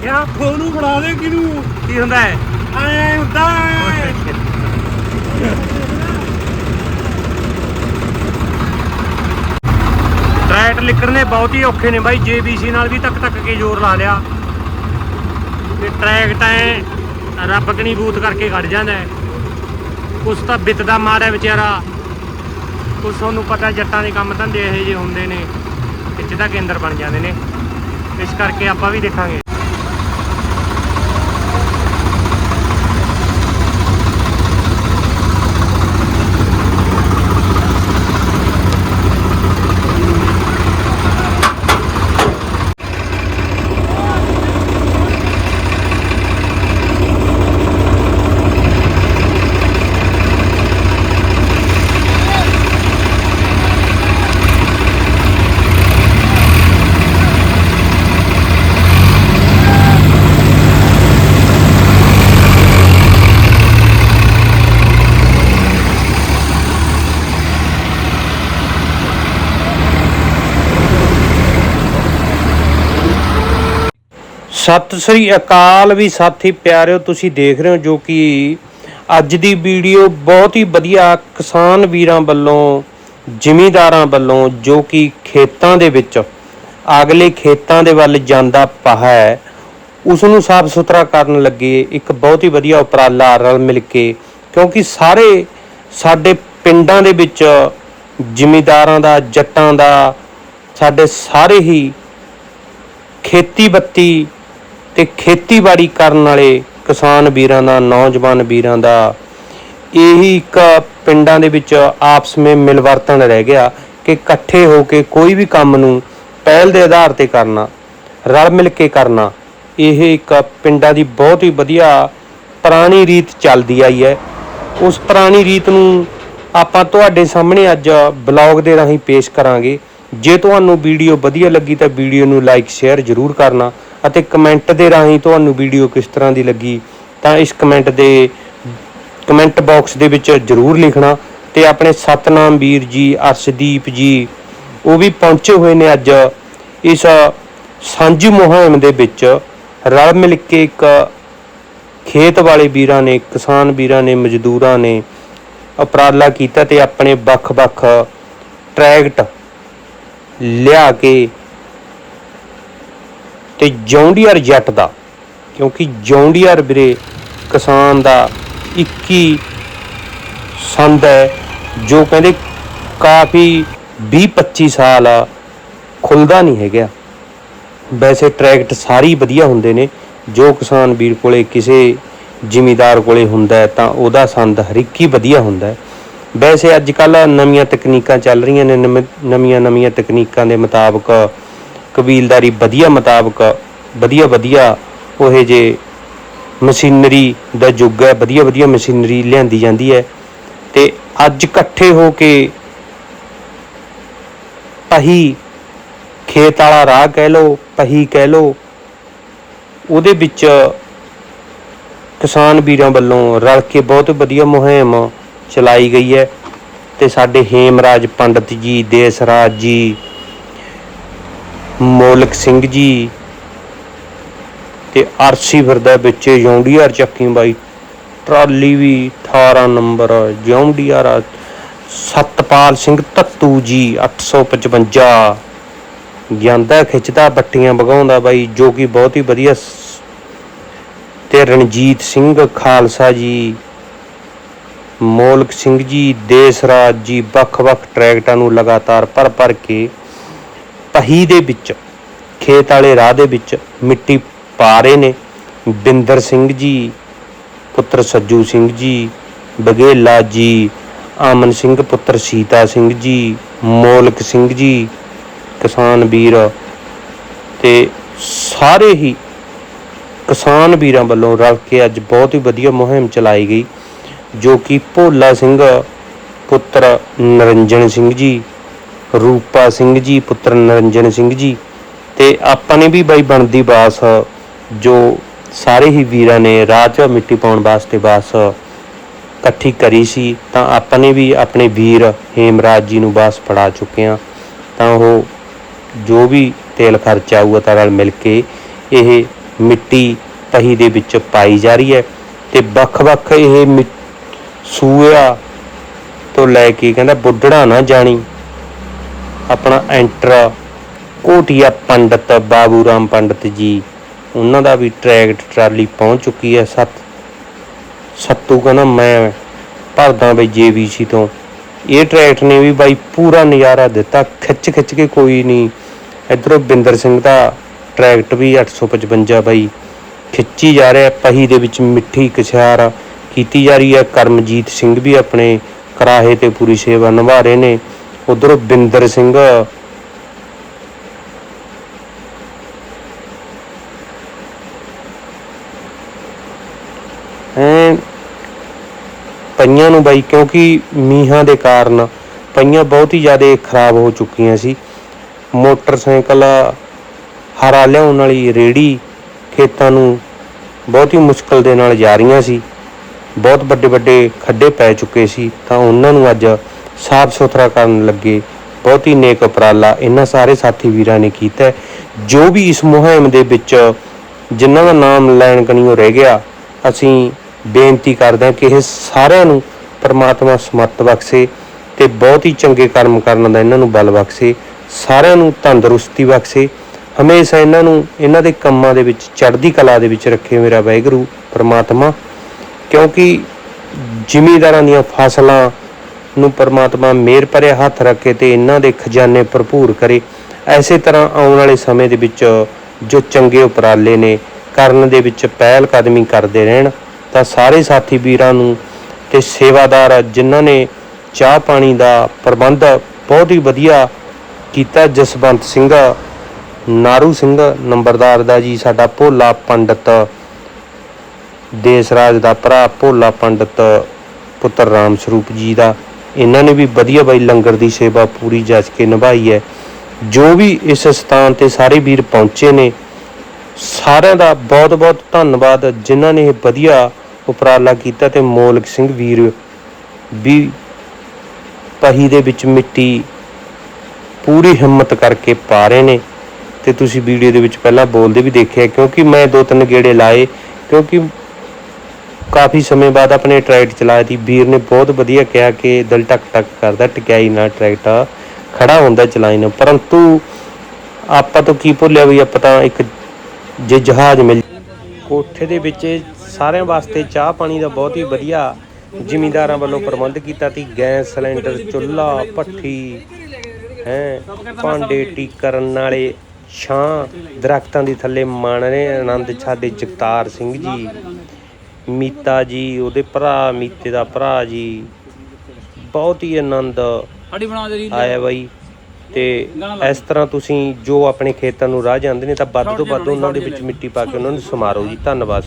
ਕਿਆ ਉਹਨੂੰ ਫੜਾ ਦੇ ਕਿਨੂੰ ਕੀ ਹੁੰਦਾ ਹੈ? ਐ ਹੁੰਦਾ ਐ ਟਰੈਕਟ ਲਿਕੜਨੇ ਬਹੁਤ ਹੀ ਔਖੇ ਨੇ ਬਾਈ ਜੀਬੀਸੀ ਨਾਲ ਵੀ ਤੱਕ ਤੱਕ ਕੇ ਜ਼ੋਰ ਲਾ ਲਿਆ। ਤੇ ਟਰੈਕਟ ਐ ਰੱਬ ਕਣੀ ਬੂਤ ਕਰਕੇ ਖੜ ਜਾਂਦਾ ਹੈ। ਕੁਛ ਤਾਂ ਬਿਤਦਾ ਮਾਰਿਆ ਵਿਚਾਰਾ। ਕੁਛ ਤੁਹਾਨੂੰ ਪਤਾ ਜੱਟਾਂ ਦੇ ਕੰਮ ਧੰਦੇ ਇਹੋ ਜਿਹੇ ਹੁੰਦੇ ਨੇ ਖਿੱਚ ਦਾ ਕੇਂਦਰ ਬਣ ਜਾਂਦੇ ਨੇ। ਇਸ ਕਰਕੇ ਆਪਾਂ ਵੀ ਦੇਖਾਂਗੇ। ਸਤਿ ਸ੍ਰੀ ਅਕਾਲ ਵੀ ਸਾਥੀ ਪਿਆਰਿਓ, ਤੁਸੀਂ ਦੇਖ ਰਹੇ ਹੋ ਜੋ ਕਿ ਅੱਜ ਦੀ ਵੀਡੀਓ ਬਹੁਤ ਹੀ ਵਧੀਆ ਕਿਸਾਨ ਵੀਰਾਂ ਵੱਲੋਂ, ਜ਼ਿਮੀਂਦਾਰਾਂ ਵੱਲੋਂ ਜੋ ਕਿ ਖੇਤਾਂ ਦੇ ਵਿੱਚ, ਅਗਲੇ ਖੇਤਾਂ ਦੇ ਵੱਲ ਜਾਂਦਾ ਪਹਾ ਹੈ ਉਸ ਨੂੰ ਸਾਫ਼ ਸੁਥਰਾ ਕਰਨ ਲੱਗੇ ਇੱਕ ਬਹੁਤ ਹੀ ਵਧੀਆ ਉਪਰਾਲਾ ਰਲ ਮਿਲ ਕੇ, ਕਿਉਂਕਿ ਸਾਰੇ ਸਾਡੇ ਪਿੰਡਾਂ ਦੇ ਵਿੱਚ ਜ਼ਿਮੀਂਦਾਰਾਂ ਦਾ, ਜੱਟਾਂ ਦਾ, ਸਾਡੇ ਸਾਰੇ ਹੀ ਖੇਤੀ ਬੱਤੀ ਤੇ ਖੇਤੀਬਾੜੀ ਕਰਨ ਵਾਲੇ ਕਿਸਾਨ ਵੀਰਾਂ ਦਾ, ਨੌਜਵਾਨ ਵੀਰਾਂ ਦਾ ਇਹੀ ਇੱਕ ਪਿੰਡਾਂ ਦੇ ਵਿੱਚ ਆਪਸ ਵਿੱਚ ਮਿਲਵਰਤਨ ਰਹਿ ਗਿਆ ਕਿ ਇਕੱਠੇ ਹੋ ਕੇ ਕੋਈ ਵੀ ਕੰਮ ਨੂੰ ਪਹਿਲ ਦੇ ਆਧਾਰ ਤੇ ਕਰਨਾ, ਰਲ ਮਿਲ ਕੇ ਕਰਨਾ, ਇਹ ਇੱਕ ਪਿੰਡਾਂ ਦੀ ਬਹੁਤ ਹੀ ਵਧੀਆ ਪੁਰਾਣੀ ਰੀਤ ਚੱਲਦੀ ਆਈ ਹੈ। ਉਸ ਪੁਰਾਣੀ ਰੀਤ ਨੂੰ ਆਪਾਂ ਤੁਹਾਡੇ ਸਾਹਮਣੇ ਅੱਜ ਬਲੌਗ ਦੇ ਰਾਹੀਂ ਪੇਸ਼ ਕਰਾਂਗੇ। ਜੇ ਤੁਹਾਨੂੰ ਵੀਡੀਓ ਵਧੀਆ ਲੱਗੀ ਤਾਂ ਵੀਡੀਓ ਨੂੰ ਲਾਈਕ, ਸ਼ੇਅਰ ਜ਼ਰੂਰ ਕਰਨਾ। ਅਤੇ ਕਮੈਂਟ ਦੇ ਰਾਹੀਂ ਤੁਹਾਨੂੰ ਵੀਡੀਓ ਕਿਸ ਤਰ੍ਹਾਂ ਦੀ ਲੱਗੀ, ਤਾਂ ਇਸ ਕਮੈਂਟ ਦੇ, ਕਮੈਂਟ ਬਾਕਸ ਦੇ ਵਿੱਚ ਜ਼ਰੂਰ ਲਿਖਣਾ ਤੇ ਆਪਣੇ ਸਤਨਾਮ ਵੀਰ ਜੀ, ਅਰਸ਼ਦੀਪ ਜੀ, ਉਹ ਵੀ ਪਹੁੰਚੇ ਹੋਏ ਨੇ ਅੱਜ ਇਸ ਸਾਂਝੀ ਮੁਹਿੰਮ ਦੇ ਵਿੱਚ। ਰਲ ਮਿਲ ਕੇ ਇੱਕ ਖੇਤ ਵਾਲੇ ਵੀਰਾਂ ਨੇ, ਕਿਸਾਨ ਵੀਰਾਂ ਨੇ, ਮਜ਼ਦੂਰਾਂ ਨੇ ਉਪਰਾਲਾ ਕੀਤਾ ਤੇ ਆਪਣੇ ਵੱਖ-ਵੱਖ ਟਰੈਕਟ ਲਿਆ ਕੇ ਤੇ ਜੌਂਡੀਅਰ ਜੱਟ ਦਾ, ਕਿਉਂਕਿ ਜੌਂਡੀਅਰ ਵੀਰੇ ਕਿਸਾਨ ਦਾ 21 ਸੰਦ ਹੈ, ਜੋ ਕਹਿੰਦੇ ਕਾਫੀ 20 25 ਸਾਲ ਖੁੱਲਦਾ ਨਹੀਂ ਹੈਗਾ। ਵੈਸੇ ਟਰੈਕਟ ਸਾਰੀ ਵਧੀਆ ਹੁੰਦੇ ਨੇ, ਜੋ ਕਿਸਾਨ ਵੀਰ ਕੋਲੇ ਕਿਸੇ ਜ਼ਿਮੀਦਾਰ ਕੋਲੇ ਹੁੰਦਾ ਤਾਂ ਉਹਦਾ ਸੰਦ ਹਰੀਕੀ ਵਧੀਆ ਹੁੰਦਾ ਵੈਸੇ ਅੱਜ ਕੱਲ ਨਵੀਆਂ ਤਕਨੀਕਾਂ ਚੱਲ ਰਹੀਆਂ ਨੇ ਨਵੀਆਂ ਨਵੀਆਂ ਤਕਨੀਕਾਂ ਦੇ ਮੁਤਾਬਕ ਕਬੀਲਦਾਰੀ ਵਧੀਆ ਮੁਤਾਬਕ, ਵਧੀਆ ਵਧੀਆ ਉਹੇ ਜੇ ਮਸ਼ੀਨਰੀ ਦਾ ਯੁੱਗ ਹੈ, ਵਧੀਆ ਵਧੀਆ ਮਸ਼ੀਨਰੀ ਲਿਆਂਦੀ ਜਾਂਦੀ ਹੈ। ਤੇ ਅੱਜ ਇਕੱਠੇ ਹੋ ਕੇ ਪਹੀ ਖੇਤ ਵਾਲਾ ਰਾਹ ਕਹਿ ਲੋ ਪਹੀ ਕਹਿ ਲੋ ਉਹਦੇ ਵਿੱਚ ਕਿਸਾਨ ਵੀਰਾਂ ਵੱਲੋਂ ਰਲ ਕੇ ਬਹੁਤ ਵਧੀਆ ਮੁਹਿੰਮ ਚਲਾਈ ਗਈ ਹੈ। ਤੇ ਸਾਡੇ ਹੇਮਰਾਜ ਪੰਡਤ ਜੀ, ਦੇਸਰਾਜ ਜੀ ਮੋਲਕ ਸਿੰਘ ਜੀ ਤੇ ਆਰਸੀ ਫਿਰਦਾ ਵਿੱਚ ਜੌਂਡੀਆਰ ਚੱਕੀ ਬਾਈ। ਟਰਾਲੀ ਵੀ 18 ਨੰਬਰ ਜੌਂਡੀਆਰ ਸਤਪਾਲ ਸਿੰਘ ਤੱਤੂ ਜੀ 855 ਜਾਂਦਾ, ਖਿੱਚਦਾ, ਬੱਟੀਆਂ ਵਗਾਉਂਦਾ ਬਾਈ, ਜੋ ਕਿ ਬਹੁਤ ਹੀ ਵਧੀਆ ਸ- ਤੇ ਰਣਜੀਤ ਸਿੰਘ ਖਾਲਸਾ ਜੀ। ਮੋਲਕ ਸਿੰਘ ਜੀ ਦੇਸਰਾਜ ਜੀ, ਵੱਖ-ਵੱਖ ਟਰੈਕਟਾਂ ਨੂੰ ਲਗਾਤਾਰ ਭਰ ਭਰ ਕੇ ਪਹੀ ਦੇ ਵਿੱਚ, ਖੇਤ ਵਾਲੇ ਰਾਹ ਦੇ ਵਿੱਚ ਮਿੱਟੀ ਪਾ ਰਹੇ ਨੇ। ਬਿੰਦਰ ਸਿੰਘ ਜੀ, ਪੁੱਤਰ ਸੱਜੂ ਸਿੰਘ ਜੀ, ਬਗੇਲਾ ਜੀ, ਆਮਨ ਸਿੰਘ, ਪੁੱਤਰ ਸੀਤਾ ਸਿੰਘ ਜੀ, ਮੋਲਕ ਸਿੰਘ ਜੀ, ਕਿਸਾਨ ਵੀਰ ਤੇ ਸਾਰੇ ਹੀ ਕਿਸਾਨ ਵੀਰਾਂ ਵੱਲੋਂ ਰਲ ਕੇ ਅੱਜ ਬਹੁਤ ਹੀ ਵਧੀਆ ਮੁਹਿੰਮ ਚਲਾਈ ਗਈ, ਜੋ ਕਿ ਭੋਲਾ ਸਿੰਘ, ਪੁੱਤਰ ਨਰਿੰਜਨ ਸਿੰਘ ਜੀ ਰੂਪਾ ਸਿੰਘ ਜੀ, ਪੁੱਤਰ ਨਰਿੰਜਨ ਸਿੰਘ ਜੀ ਤੇ ਆਪਾਂ ਨੇ ਵੀ ਬਾਈ ਬਣਦੀ ਬਾਸ, ਜੋ ਸਾਰੇ ਹੀ ਵੀਰਾਂ ਨੇ ਰਾਹ 'ਚ ਮਿੱਟੀ ਪਾਉਣ ਵਾਸਤੇ ਬਾਸ ਇਕੱਠੀ ਕਰੀ ਸੀ, ਤਾਂ ਆਪਾਂ ਨੇ ਵੀ ਆਪਣੇ ਵੀਰ ਹੇਮਰਾਜ ਜੀ ਨੂੰ ਬਾਸ ਫੜਾ ਚੁੱਕੇ ਆ ਤਾਂ ਉਹ ਜੋ ਵੀ ਤੇਲ ਖਰਚਾ ਆਊਗਾ ਤਾਂ ਨਾਲ ਮਿਲ ਕੇ ਇਹ ਮਿੱਟੀ ਪਹੀ ਦੇ ਵਿੱਚ ਪਾਈ ਜਾ ਰਹੀ ਹੈ ਤੇ ਵੱਖ-ਵੱਖ ਇਹ ਮਿ- ਸੂਆ ਤੋਂ ਲੈ ਕੇ ਕਹਿੰਦਾ ਬੁੱਢੜਾ ਨਾ ਜਾਣੀ। ਆਪਣਾ ਐਂਟਰ ਕੋਟੀਆ ਪੰਡਤ ਬਾਬੂ ਰਾਮ ਪੰਡਤ ਜੀ, ਉਹਨਾਂ ਦਾ ਵੀ ਟਰੈਕਟ ਟਰਾਲੀ ਪਹੁੰਚ ਚੁੱਕੀ ਹੈ ਸੱਤ। ਸੱਤੂ ਕਹਿੰਦਾ, ਮੈਂ ਭਰਦਾ ਬਈ ਜੇਬੀਸੀ ਤੋਂ। ਇਹ ਟਰੈਕਟ ਨੇ ਵੀ ਬਾਈ ਪੂਰਾ ਨਜ਼ਾਰਾ ਦਿੱਤਾ ਖਿੱਚ ਖਿੱਚ ਕੇ ਕੋਈ ਨਹੀਂ। ਇਧਰੋਂ ਬਿੰਦਰ ਸਿੰਘ ਦਾ ਟਰੈਕਟ ਵੀ 855 ਬਾਈ ਖਿੱਚੀ ਜਾ ਰਿਹਾ, ਪਹੀ ਦੇ ਵਿੱਚ ਮਿੱਠੀ ਕਛਾਰ ਕੀਤੀ ਜਾ ਰਹੀ ਹੈ। ਕਰਮਜੀਤ ਸਿੰਘ ਵੀ ਆਪਣੇ ਕਰਾਹੇ ਤੇ ਪੂਰੀ ਸੇਵਾ ਨਿਭਾ ਰਹੇ ਨੇ। ਉਧਰੋਂ ਬਿੰਦਰ ਸਿੰਘ। ਐ ਪਈਆਂ ਨੂੰ ਬਾਈ, ਕਿਉਂਕਿ ਮੀਂਹਾਂ ਦੇ ਕਾਰਨ ਪਈਆਂ ਬਹੁਤ ਹੀ ਜ਼ਿਆਦਾ ਖਰਾਬ ਹੋ ਚੁੱਕੀਆਂ ਸੀ। ਮੋਟਰਸਾਈਕਲ ਹਰਾ ਲਿਆਉਣ ਵਾਲੀ ਰੇੜੀ ਖੇਤਾਂ ਨੂੰ ਬਹੁਤ ਹੀ ਮੁਸ਼ਕਲ ਦੇ ਨਾਲ ਜਾ ਰਹੀਆਂ ਸੀ। ਬਹੁਤ ਵੱਡੇ ਵੱਡੇ ਖੱਡੇ ਪੈ ਚੁੱਕੇ ਸੀ, ਤਾਂ ਉਹਨਾਂ ਨੂੰ ਅੱਜ ਸਾਫ਼ ਸੁਥਰਾ ਕਰਨ ਲੱਗੇ। ਬਹੁਤ ਹੀ ਨੇਕ ਉਪਰਾਲਾ ਇਹਨਾਂ ਸਾਰੇ ਸਾਥੀ ਵੀਰਾਂ ਨੇ ਕੀਤਾ ਜੋ ਵੀ ਇਸ ਮੁਹਿੰਮ ਦੇ ਵਿੱਚ ਜਿਨ੍ਹਾਂ ਦਾ ਨਾਮ ਲੈਣ ਕਣੀਓ ਰਹਿ ਗਿਆ, ਅਸੀਂ ਬੇਨਤੀ ਕਰਦੇ ਹਾਂ ਕਿ ਇਹ ਸਾਰਿਆਂ ਨੂੰ ਪਰਮਾਤਮਾ ਸਮਰਥ ਬਖਸ਼ੇ ਤੇ ਬਹੁਤ ਹੀ ਚੰਗੇ ਕਰਮ ਕਰਨ ਦਾ ਇਹਨਾਂ ਨੂੰ ਬਲ ਬਖਸ਼ੇ, ਸਾਰਿਆਂ ਨੂੰ ਤੰਦਰੁਸਤੀ ਬਖਸ਼ੇ। ਹਮੇਸ਼ਾ ਇਹਨਾਂ ਨੂੰ ਇਹਨਾਂ ਦੇ ਕੰਮਾਂ ਦੇ ਵਿੱਚ, ਚੜ੍ਹਦੀ ਕਲਾ ਦੇ ਵਿੱਚ ਰੱਖੇ ਮੇਰਾ ਵਾਹਿਗੁਰੂ, ਪਰਮਾਤਮਾ। ਕਿਉਂਕਿ ਜ਼ਿਮੀਦਾਰਾਂ ਦੀਆਂ ਫਸਲਾਂ ਨੂੰ ਪਰਮਾਤਮਾ ਮੇਰ ਭਰਿਆ ਹੱਥ ਰੱਖੇ ਤੇ ਇਹਨਾਂ ਦੇ ਖਜ਼ਾਨੇ ਭਰਪੂਰ ਕਰੇ। ਐਸੇ ਤਰ੍ਹਾਂ ਆਉਣ ਵਾਲੇ ਸਮੇਂ ਦੇ ਵਿੱਚ ਜੋ ਚੰਗੇ ਉਪਰਾਲੇ ਨੇ, ਕਰਨ ਦੇ ਵਿੱਚ ਪਹਿਲ ਕਦਮੀ ਕਰਦੇ ਰਹਿਣ, ਤਾਂ ਸਾਰੇ ਸਾਥੀ ਵੀਰਾਂ ਨੂੰ ਤੇ ਸੇਵਾਦਾਰ ਜਿਨ੍ਹਾਂ ਨੇ ਚਾਹ ਪਾਣੀ ਦਾ ਪ੍ਰਬੰਧ ਬਹੁਤ ਹੀ ਵਧੀਆ ਕੀਤਾ, ਜਸਵੰਤ ਸਿੰਘ, ਨਾਰੂ ਸਿੰਘ ਨੰਬਰਦਾਰ ਦਾ ਜੀ, ਸਾਡਾ ਭੋਲਾ ਪੰਡਤ ਦੇਸ ਰਾਜ ਦਾ ਭਰਾ, ਭੋਲਾ ਪੰਡਤ ਪੁੱਤਰ ਰਾਮ ਸਰੂਪ ਜੀ ਦਾ। ਇਹਨਾਂ ਨੇ ਵੀ ਵਧੀਆ ਬਾਈ ਲੰਗਰ ਦੀ ਸੇਵਾ ਪੂਰੀ ਜੱਜ ਕੇ ਨਿਭਾਈ ਹੈ। ਜੋ ਵੀ ਇਸ ਸਥਾਨ ਤੇ ਸਾਰੇ ਵੀਰ ਪਹੁੰਚੇ ਨੇ, ਸਾਰਿਆਂ ਦਾ ਬਹੁਤ ਬਹੁਤ ਧੰਨਵਾਦ, ਜਿਨ੍ਹਾਂ ਨੇ ਇਹ ਵਧੀਆ ਉਪਰਾਲਾ ਕੀਤਾ ਤੇ ਮੋਲਕ ਸਿੰਘ ਵੀਰ ਵੀ ਪਹੀ ਦੇ ਵਿੱਚ ਮਿੱਟੀ ਪੂਰੀ ਹਿੰਮਤ ਕਰਕੇ ਪਾ ਰਹੇ ਨੇ। ਤੇ ਤੁਸੀਂ ਵੀਡੀਓ ਦੇ ਵਿੱਚ ਪਹਿਲਾਂ ਬੋਲਦੇ ਵੀ ਦੇਖਿਆ, ਕਿਉਂਕਿ ਮੈਂ ਦੋ ਤਿੰਨ ਗੇੜੇ ਲਾਏ, ਕਿਉਂਕਿ ਕਾਫੀ ਸਮੇਂ ਬਾਅਦ ਆਪਣੇ ਟਰੈਕਟ ਚਲਾਇਆ ਸੀ। ਵੀਰ ਨੇ ਬਹੁਤ ਵਧੀਆ ਕਿਹਾ ਕਿ ਦਿਲ ਟਕ ਟਕ ਕਰਦਾ, ਟਿਕਾਈ ਨਾਲ ਟਰੈਕਟ ਖੜਾ ਹੁੰਦਾ ਚਲਾਈ ਨੂੰ। ਪਰੰਤੂ ਆਪਾਂ ਤੋਂ ਕੀ ਭੁੱਲਿਆ ਵੀ ਆਪਾਂ ਤਾਂ ਇੱਕ ਜੇ ਜਹਾਜ਼ ਮਿਲ ਕੋਠੇ ਦੇ ਵਿੱਚ ਸਾਰਿਆਂ ਵਾਸਤੇ ਚਾਹ ਪਾਣੀ ਦਾ ਬਹੁਤ ਹੀ ਵਧੀਆ ਜ਼ਿਮੀਂਦਾਰਾਂ ਵੱਲੋਂ ਪ੍ਰਬੰਧ ਕੀਤਾ ਸੀ। ਗੈਸ ਸਿਲੰਡਰ, ਚੁੱਲ੍ਹਾ, ਭੱਠੀ, ਹੈ, ਭਾਂਡੇ ਟੀਕਰਨ ਵਾਲੇ ਛਾਂ, ਦਰਖਤਾਂ ਦੀ ਥੱਲੇ ਮਾਣ ਰਹੇ ਆਨੰਦ ਸਾਡੇ ਜਗਤਾਰ ਸਿੰਘ ਜੀ। ਮੀਤਾ ਜੀ ਉਹਦੇ ਭਰਾ ਮੀਤੇ ਦਾ ਭਰਾ ਜੀ। ਬਹੁਤ ਹੀ ਆਨੰਦ ਸਾਡੀ ਬਣਾ ਦੇ ਰੀਲ ਆਇਆ ਬਾਈ। ਤੇ ਇਸ ਤਰ੍ਹਾਂ ਤੁਸੀਂ ਜੋ ਆਪਣੇ ਖੇਤਾਂ ਨੂੰ ਰਾਹ ਜਾਂਦੇ ਨੇ ਤਾਂ ਵੱਧ ਤੋਂ ਵੱਧ ਉਹਨਾਂ ਦੇ ਵਿੱਚ ਮਿੱਟੀ ਪਾ ਕੇ ਉਹਨਾਂ ਨੂੰ ਸਮਾਰੋ ਜੀ। ਧੰਨਵਾਦ।